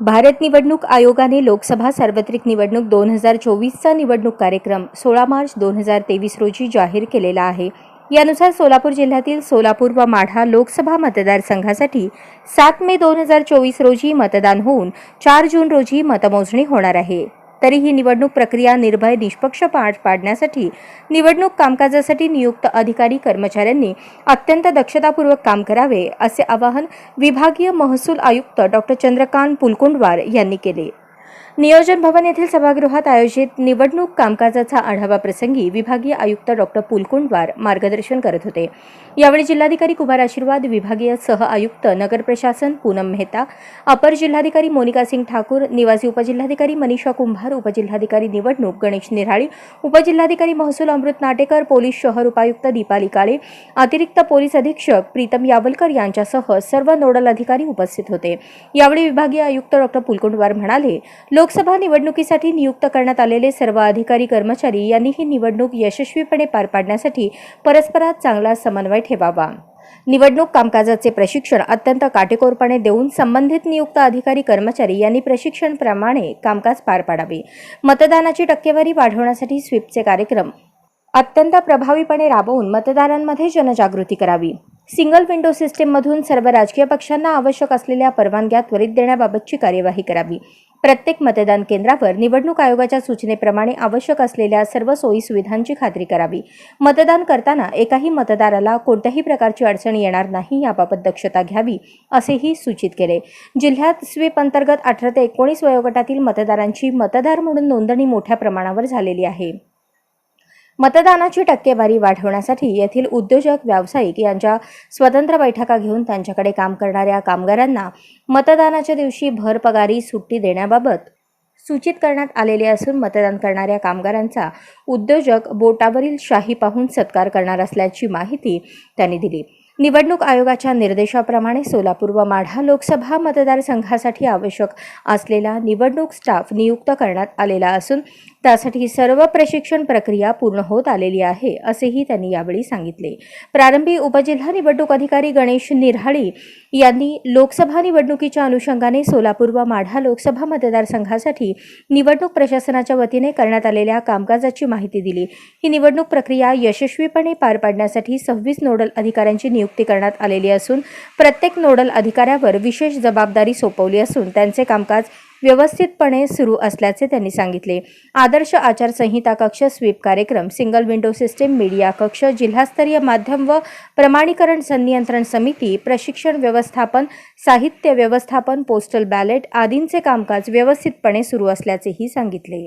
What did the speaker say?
भारत निवडणूक आयोगाने लोकसभा सार्वत्रिक निवडणूक दोन हजार चोवीसचा निवडणूक कार्यक्रम सोळा मार्च दोन हजार तेवीस रोजी जाहीर केलेला आहे. यानुसार सोलापूर जिल्ह्यातील सोलापूर व माढा लोकसभा मतदारसंघासाठी सात मे दोन हजार चोवीस रोजी मतदान होऊन चार जून रोजी मतमोजणी होणार आहे. तरी ही निवडणूक प्रक्रिया निर्भय निष्पक्ष पार पाडण्यासाठी निवडणूक कामकाजासाठी नियुक्त अधिकारी कर्मचाऱ्यांनी अत्यंत दक्षतापूर्वक काम करावे असे आवाहन विभागीय महसूल आयुक्त डॉ चंद्रकांत पुलकुंडवार यांनी केले. नियोजन भवन येथील सभागृहात आयोजित निवडणूक कामकाजाचा आढावा प्रसंगी विभागीय आयुक्त डॉक्टर पुलकुंडवार मार्गदर्शन करत होते. यावेळी जिल्हाधिकारी कुमार आशीर्वाद विभागीय सह आयुक्त नगर प्रशासन पूनम मेहता अपर जिल्हाधिकारी मोनिका सिंग ठाकूर निवासी उपजिल्हाधिकारी मनीषा कुंभार उपजिल्हाधिकारी निवडणूक गणेश निराळी उपजिल्हाधिकारी महसूल अमृत नाटेकर पोलीस शहर उपायुक्त दीपाली काळे अतिरिक्त पोलीस अधीक्षक प्रीतम यावलकर यांच्यासह सर्व नोडल अधिकारी उपस्थित होते. यावेळी विभागीय आयुक्त डॉक्टर पुलकुंडवार म्हणाले लोक लोकसभा निवडणुकीसाठी नियुक्त करण्यात आलेले सर्व अधिकारी कर्मचारी यांनी ही निवडणूक यशस्वीपणे पार पाडण्यासाठी परस्परात चांगला समन्वय ठेवावा. निवडणूक कामकाजाचे प्रशिक्षण अत्यंत काटेकोरपणे देऊन संबंधित नियुक्त अधिकारी कर्मचारी यांनी प्रशिक्षणप्रमाणे कामकाज पार पाडावे. मतदानाची टक्केवारी वाढवण्यासाठी स्वीपचे कार्यक्रम अत्यंत प्रभावीपणे राबवून मतदारांमध्ये जनजागृती करावी. सिंगल विंडो सिस्टीममधून सर्व राजकीय पक्षांना आवश्यक असलेल्या परवानग्या त्वरित देण्याबाबतची कार्यवाही करावी. प्रत्येक मतदान केंद्रावर निवडणूक आयोगाच्या सूचनेप्रमाणे आवश्यक असलेल्या सर्व सोयी सुविधांची खात्री करावी. मतदान करताना एकाही मतदाराला कोणत्याही प्रकारची अडचण येणार नाही याबाबत दक्षता घ्यावी असेही सूचित केले. जिल्ह्यात स्वीप अंतर्गत अठरा ते एकोणीस वयोगटातील मतदारांची मतदार म्हणून नोंदणी मोठ्या प्रमाणावर झालेली आहे. मतदानाची टक्केवारी वाढवण्यासाठी येथील उद्योजक व्यावसायिक यांच्या स्वतंत्र बैठका घेऊन त्यांच्याकडे काम करणाऱ्या कामगारांना मतदानाच्या दिवशी भर पगारी सुट्टी देण्याबाबत सूचित करण्यात आलेले असून मतदान करणाऱ्या कामगारांचा उद्योजक बोटावरील शाही पाहून सत्कार करणार असल्याची माहिती त्यांनी दिली. निवडणूक आयोगाच्या निर्देशाप्रमाणे सोलापूर व माढा लोकसभा मतदारसंघासाठी आवश्यक असलेला निवडणूक स्टाफ नियुक्त करण्यात आलेला असून त्यासाठी सर्व प्रशिक्षण प्रक्रिया पूर्ण होत आलेली आहे असेही त्यांनी यावेळी सांगितले. प्रारंभी उपजिल्हा निवडणूक अधिकारी गणेश निरहाळी यांनी लोकसभा निवडणुकीच्या अनुषंगाने सोलापूर व माढा लोकसभा मतदारसंघासाठी निवडणूक प्रशासनाच्या वतीने करण्यात आलेल्या कामकाजाची माहिती दिली. ही निवडणूक प्रक्रिया यशस्वीपणे पार पाडण्यासाठी सव्वीस नोडल अधिकाऱ्यांची नियुक्ती करण्यात आलेली असून प्रत्येक नोडल अधिकाऱ्यावर विशेष जबाबदारी सोपवली असून त्यांचे कामकाज व्यवस्थितपणे सुरू असल्याचे त्यांनी सांगितले. आदर्श आचारसंहिता कक्ष स्वीप कार्यक्रम सिंगल विंडो सिस्टीम मीडिया कक्ष जिल्हास्तरीय माध्यम व प्रमाणीकरण संनियंत्रण समिती प्रशिक्षण व्यवस्थापन साहित्य व्यवस्थापन पोस्टल बॅलेट आदींचे कामकाज व्यवस्थितपणे सुरू असल्याचेही सांगितले.